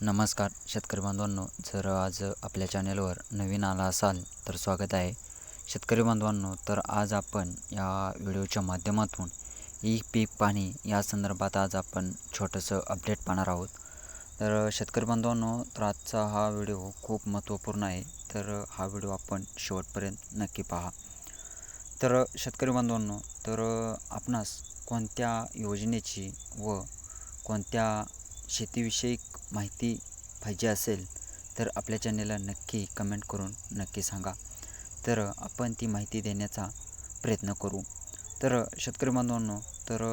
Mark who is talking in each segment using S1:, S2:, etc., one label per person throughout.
S1: नमस्कार शेतकरी बांधवांनो. जर आज आपल्या चॅनेलवर नवीन आला असाल तर स्वागत आहे. शेतकरी बांधवांनो तर आज आपण या व्हिडिओच्या माध्यमातून ई पीक पाणी या संदर्भात आज आपण छोटंसं अपडेट पाहणार आहोत. तर शेतकरी बांधवांनो तर आजचा हा व्हिडिओ खूप महत्त्वपूर्ण आहे. तर हा व्हिडिओ आपण शेवटपर्यंत नक्की पहा. तर शेतकरी बांधवांनो तर आपणास कोणत्या योजनेची व कोणत्या शेतीविषयक माहिती पाहिजे असेल तर आपल्या चॅनलला नक्की कमेंट करून नक्की सांगा. तर आपण ती माहिती देण्याचा प्रयत्न करू. तर शेतकरी बांधवांनो तर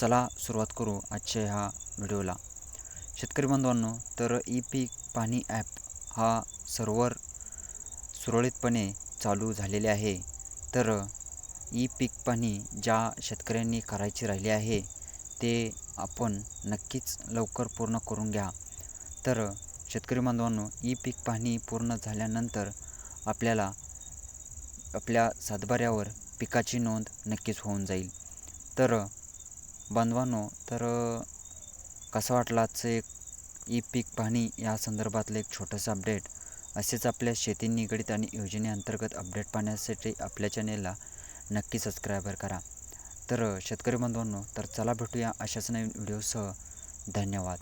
S1: चला सुरुवात करू आजच्या ह्या व्हिडिओला. शेतकरी बांधवांनो तर ई पीक पाणी ॲप हा सर्वर सुरळीतपणे चालू झालेले आहे. तर ई पीक पाणी ज्या शेतकऱ्यांनी करायची राहिली आहे ते आपण नक्कीच लवकर पूर्ण करून घ्या. तर शेतकरी बांधवांनो ई पीक पाहणी पूर्ण झाल्यानंतर आपल्याला आपल्या सातबाऱ्यावर पिकाची नोंद नक्कीच होऊन जाईल. तर बांधवांनो तर कसं वाटलाच एक ई पीक पाहणी या संदर्भातलं एक छोटंसं अपडेट? असेच आपल्या शेती निगडित आणि योजनेअंतर्गत अपडेट पाहण्यासाठी आपल्या चॅनेलला नक्की सबस्क्रायबर करा. तर शेतकरी बांधवांनो तर चला भेटूया अशाच नवीन व्हिडिओसह. धन्यवाद.